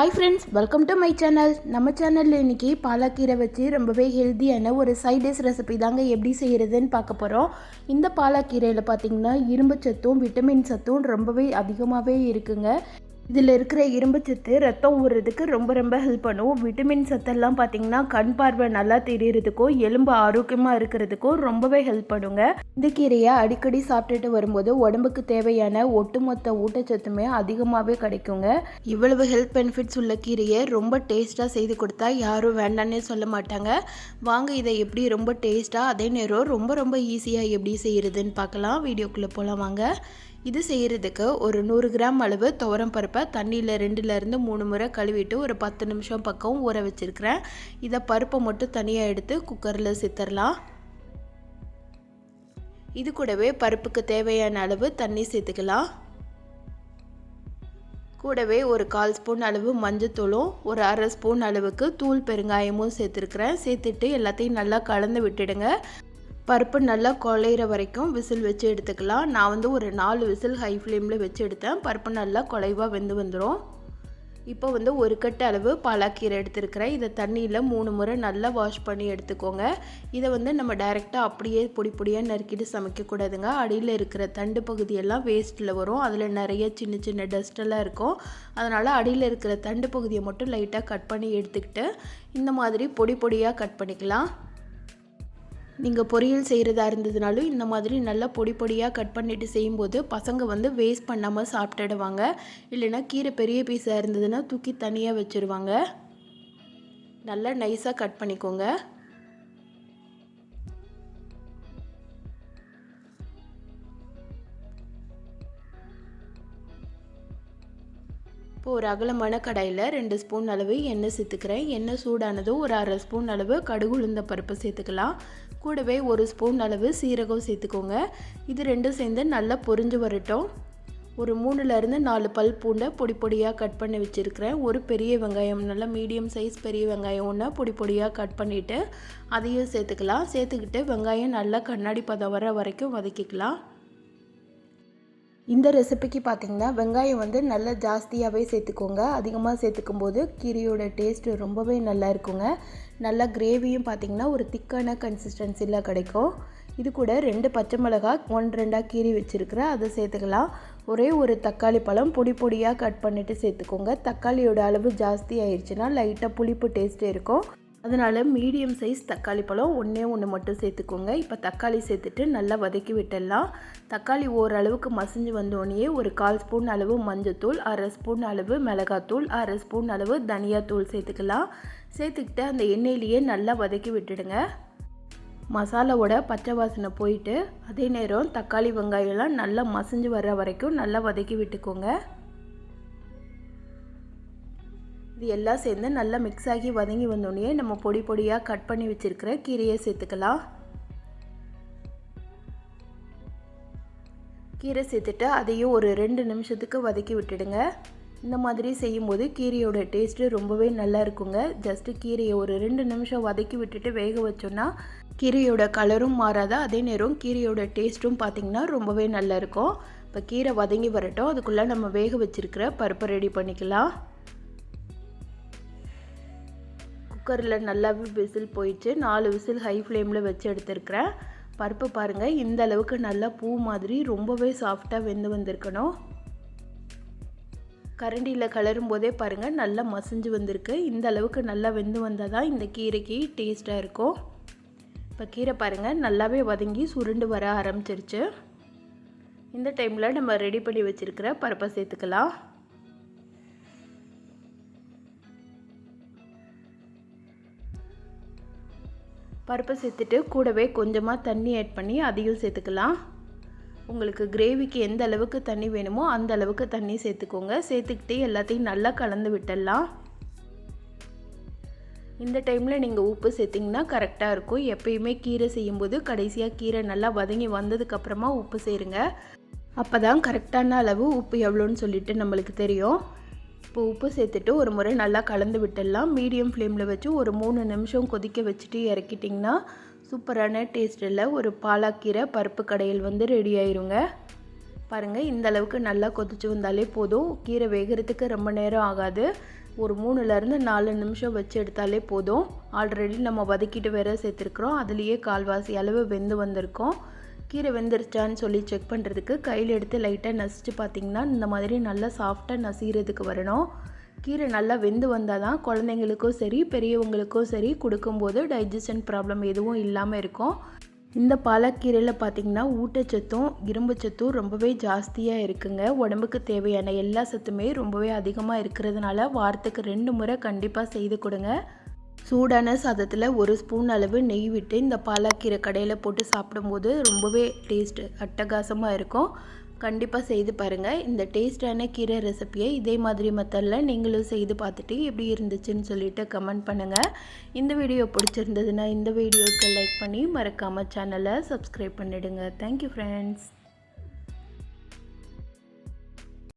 Hi friends welcome to my channel நம்ம சேனலில் இன்றைக்கி பாலாக்கீரை வச்சு ரொம்பவே ஹெல்த்தியான ஒரு சைட் டிஷ் ரெசிபி தாங்க எப்படி செய்கிறதுன்னு பார்க்க போகிறோம் இந்த பாலாக்கீரையில் பார்த்திங்கன்னா இரும்பு சத்தும் விட்டமின் சத்தும் ரொம்பவே அதிகமாகவே இருக்குங்க. இதில் இருக்கிற இரும்பு சத்து ரத்தம் ஊறுறதுக்கு ரொம்ப ரொம்ப ஹெல்ப் பண்ணும். விட்டமின் சத்தெல்லாம் பார்த்திங்கன்னா கண் பார்வை நல்லா தெரியறதுக்கும் எலும்பு ஆரோக்கியமாக இருக்கிறதுக்கும் ரொம்பவே ஹெல்ப் பண்ணுங்க. இந்த கீரையை அடிக்கடி சாப்பிட்டுட்டு வரும்போது உடம்புக்கு தேவையான ஒட்டுமொத்த ஊட்டச்சத்துமே அதிகமாகவே கிடைக்குங்க. இவ்வளவு ஹெல்த் பெனிஃபிட்ஸ் உள்ள கீரையை ரொம்ப டேஸ்ட்டாக செய்து கொடுத்தா யாரும் வேண்டான்னே சொல்ல மாட்டாங்க. வாங்க இதை எப்படி ரொம்ப டேஸ்ட்டாக அதே நேரம் ரொம்ப ரொம்ப ஈஸியாக எப்படி செய்கிறதுன்னு பார்க்கலாம். வீடியோக்குள்ளே போகலாம் வாங்க. இது செய்கிறதுக்கு ஒரு நூறு கிராம் அளவு துவரம் பருப்பை தண்ணியில் ரெண்டுலேருந்து மூணு முறை கழுவிட்டு ஒரு பத்து நிமிஷம் பக்கம் ஊற வச்சுருக்கிறேன். இதை பருப்பை மட்டும் தனியாக எடுத்து குக்கரில் சித்தரலாம் இது கூடவே பருப்புக்கு தேவையான அளவு தண்ணி சேர்த்துக்கலாம். கூடவே ஒரு கால் ஸ்பூன் அளவு மஞ்சத்தூளும் ஒரு அரை ஸ்பூன் அளவுக்கு தூள் பெருங்காயமும் சேர்த்துருக்குறேன். சேர்த்துட்டு எல்லாத்தையும் நல்லா கலந்து விட்டுடுங்க. பருப்பு நல்லா குழையிற வரைக்கும் விசில் வச்சு எடுத்துக்கலாம். நான் வந்து ஒரு நாலு விசில் ஹை ஃப்ளேமில் வச்சு எடுத்தேன். பருப்பு நல்லா குழைவாக வெந்து வந்துடும் இப்போ வந்து ஒரு கட்டு அளவு பாலாக்கீரை எடுத்துருக்கிறேன். இதை தண்ணியில் மூணு முறை நல்லா வாஷ் பண்ணி எடுத்துக்கோங்க. இதை வந்து நம்ம டைரெக்டாக அப்படியே பொடி பொடியாக நறுக்கிட்டு சமைக்கக்கூடாதுங்க அடியில் இருக்கிற தண்டு பகுதியெல்லாம் வேஸ்ட்டில் வரும். அதில் நிறைய சின்ன சின்ன டஸ்டெல்லாம் இருக்கும். அதனால் அடியில் இருக்கிற தண்டு பகுதியை மட்டும் லைட்டாக கட் பண்ணி எடுத்துக்கிட்டு இந்த மாதிரி பொடி பொடியாக கட் பண்ணிக்கலாம். நீங்கள் பொரியல் செய்கிறதா இருந்ததுனாலும் இந்த மாதிரி நல்லா பொடி பொடியாக கட் பண்ணிவிட்டு செய்யும்போது பசங்க வந்து வேஸ்ட் பண்ணாமல் சாப்பிட்டுடுவாங்க. இல்லைன்னா கீரை பெரிய பீஸாக இருந்ததுன்னா தூக்கி தனியாக வச்சுருவாங்க. நல்லா நைஸாக கட் பண்ணிக்கோங்க. இப்போ ஒரு அகலமான கடாயில் ரெண்டு ஸ்பூன் அளவு எண்ணெய் சேர்த்துக்கிறேன். எண்ணெய் சூடானதும் ஒரு அரை ஸ்பூன் அளவு கடுகு உளுந்த பருப்பு சேர்த்துக்கலாம். கூடவே ஒரு ஸ்பூன் அளவு சீரகம் சேர்த்துக்கோங்க. இது ரெண்டும் சேர்ந்து நல்லா பொரிஞ்சு வரட்டும். ஒரு மூணுலேருந்து நாலு பல் பூண்டை பொடி பொடியாக கட் பண்ணி வச்சுருக்கிறேன். ஒரு பெரிய வெங்காயம் நல்லா மீடியம் சைஸ் பெரிய வெங்காயம் ஒன்று பொடி பொடியாக கட் பண்ணிவிட்டு அதையும் சேர்த்துக்கலாம். சேர்த்துக்கிட்டு வெங்காயம் நல்லா கண்ணாடி பதம் வர வரைக்கும் வதக்கிக்கலாம். இந்த ரெசிபிக்கு பார்த்திங்கன்னா வெங்காயம் வந்து நல்லா ஜாஸ்தியாகவே சேர்த்துக்கோங்க. அதிகமாக சேர்த்துக்கும் போது கீரையோட டேஸ்ட்டு ரொம்பவே நல்லா இருக்குங்க. நல்லா கிரேவியும் பார்த்திங்கன்னா ஒரு திக்கான கன்சிஸ்டன்சியில் கிடைக்கும். இது கூட ரெண்டு பச்சை மிளகாய் ஒன் ரெண்டாக கீரி வச்சுருக்கிறேன். அதை சேர்த்துக்கலாம். ஒரே ஒரு தக்காளி பழம் பொடி பொடியாக கட் பண்ணிவிட்டு சேர்த்துக்கோங்க. தக்காளியோட அளவு ஜாஸ்தி ஆயிடுச்சுன்னா லைட்டாக புளிப்பு டேஸ்ட்டு இருக்கும். அதனால் மீடியம் சைஸ் தக்காளி பழம் ஒன்றே ஒன்று மட்டும் சேர்த்துக்கோங்க. இப்போ தக்காளி சேர்த்துட்டு நல்லா வதக்கி விட்டுடலாம். தக்காளி ஓரளவுக்கு மசிஞ்சு வந்தோடனே ஒரு கால் ஸ்பூன் அளவு மஞ்சத்தூள் அரை ஸ்பூன் அளவு மிளகாத்தூள் அரை ஸ்பூன் அளவு தனியாத்தூள் சேர்த்துக்கலாம். சேர்த்துக்கிட்டு அந்த எண்ணெயிலேயே நல்லா வதக்கி விட்டுடுங்க. மசாலாவோட பச்சை வாசனை போயிட்டு அதே நேரம் தக்காளி வெங்காயம்லாம் நல்லா மசிஞ்சு வர்ற வரைக்கும் நல்லா வதக்கி விட்டுக்கோங்க. இது எல்லாம் சேர்ந்து நல்லா மிக்ஸ் ஆகி வதங்கி வந்தோடனே நம்ம பொடி பொடியாக கட் பண்ணி வச்சுருக்கிற கீரையை சேர்த்துக்கலாம். கீரை சேர்த்துட்டு அதையும் ஒரு ரெண்டு நிமிஷத்துக்கு வதக்கி விட்டுடுங்க. இந்த மாதிரி செய்யும்போது கீரையோட டேஸ்ட்டு ரொம்பவே நல்லா இருக்குங்க. ஜஸ்ட்டு கீரையை ஒரு ரெண்டு நிமிஷம் வதக்கி விட்டுட்டு வேக வச்சோன்னா கீரையோட கலரும் மாறாத. அதே நேரம் கீரையோட டேஸ்ட்டும் பார்த்திங்கன்னா ரொம்பவே நல்லாயிருக்கும் இப்போ கீரை வதங்கி வரட்டும். அதுக்குள்ளே நம்ம வேக வச்சுருக்கிற பருப்பை ரெடி பண்ணிக்கலாம். குக்கரில் நல்லாவே விசில் போயிடுச்சு நாலு விசில் ஹை ஃப்ளேமில் வச்சு எடுத்துருக்கிறேன். பருப்பு பாருங்கள் இந்த அளவுக்கு நல்லா பூ மாதிரி ரொம்பவே சாஃப்டாக வெந்து வந்திருக்கணும். கரண்டியில் கலரும் போதே பாருங்கள் நல்லா மசிஞ்சு வந்திருக்கு. இந்த அளவுக்கு நல்லா வெந்து வந்தால் தான் இந்த கீரைக்கு டேஸ்ட்டாக இருக்கும். இப்போ கீரை பாருங்கள் நல்லாவே வதங்கி சுருண்டு வர ஆரம்பிச்சிருச்சு. இந்த டைமில் நம்ம ரெடி பண்ணி வச்சுருக்கிற பருப்பை சேர்த்துக்கலாம். பருப்பை சேர்த்துட்டு கூடவே கொஞ்சமாக தண்ணி ஆட் பண்ணி அதையும் சேர்த்துக்கலாம். உங்களுக்கு கிரேவிக்கு எந்த அளவுக்கு தண்ணி வேணுமோ அந்த அளவுக்கு தண்ணி சேர்த்துக்கோங்க. சேர்த்துக்கிட்டே எல்லாத்தையும் நல்லா கலந்து விட்டுடலாம். இந்த டைமில் நீங்கள் உப்பு சேர்த்திங்கன்னா கரெக்டாக இருக்கும். எப்பயுமே கீரை செய்யும்போது கடைசியாக கீரை நல்லா வதங்கி வந்ததுக்கப்புறமா உப்பு சேருங்க. அப்போ தான் கரெக்டான அளவு உப்பு எவ்வளோன்னு சொல்லிட்டு நம்மளுக்கு தெரியும். இப்போ உப்பு சேர்த்துட்டு ஒரு முறை நல்லா கலந்து விட்டுடலாம். மீடியம் ஃப்ளேமில் வச்சு ஒரு மூணு நிமிஷம் கொதிக்க வச்சுட்டு இறக்கிட்டிங்கன்னா சூப்பரான டேஸ்ட்டில் ஒரு பாலாக்கீரை பருப்பு கடையில் வந்து ரெடி ஆயிருங்க. பாருங்கள் இந்த அளவுக்கு நல்லா கொதிச்சு வந்தாலே போதும். கீரை வேகிறதுக்கு ரொம்ப நேரம் ஆகாது. ஒரு மூணுலேருந்து நாலு நிமிஷம் வச்சு எடுத்தாலே போதும். ஆல்ரெடி நம்ம வதக்கிட்டு வேற சேர்த்துருக்குறோம். அதுலேயே கால்வாசி அளவு வெந்து வந்திருக்கோம். கீரை வெந்துருச்சான்னு சொல்லி செக் பண்ணுறதுக்கு கையில் எடுத்து லைட்டாக நசிச்சு பார்த்திங்கன்னா இந்த மாதிரி நல்லா சாஃப்டாக நசிகிறதுக்கு வரணும். கீரை நல்லா வெந்து வந்தால் தான் குழந்தைங்களுக்கும் சரி பெரியவங்களுக்கும் சரி கொடுக்கும்போது டைஜஷன் ப்ராப்ளம் எதுவும் இல்லாமல் இருக்கும். இந்த பாலக்கீரையில் பார்த்திங்கன்னா ஊட்டச்சத்தும் இரும்பு சத்தும் ரொம்பவே ஜாஸ்தியாக இருக்குங்க. உடம்புக்கு தேவையான எல்லா சத்துமே ரொம்பவே அதிகமாக இருக்கிறதுனால வாரத்துக்கு ரெண்டு முறை கண்டிப்பாக செய்து கொடுங்க. சூடான சாதத்தில் ஒரு ஸ்பூன் அளவு நெய் விட்டு இந்த பாலாக்கீரை கடையில் போட்டு சாப்பிடும்போது ரொம்பவே டேஸ்ட் அட்டகாசமாக இருக்கும். கண்டிப்பாக செய்து பாருங்கள் இந்த டேஸ்டான கீரை ரெசிப்பியை இதே மாதிரி மெத்தடில் நீங்களும் செய்து பார்த்துட்டு எப்படி இருந்துச்சுன்னு சொல்லிட்டு கமெண்ட் பண்ணுங்கள் இந்த வீடியோ பிடிச்சிருந்ததுன்னா இந்த வீடியோவுக்கு லைக் பண்ணி மறக்காமல் சேனலை சப்ஸ்கிரைப் பண்ணிவிடுங்க தேங்க்யூ ஃப்ரெண்ட்ஸ்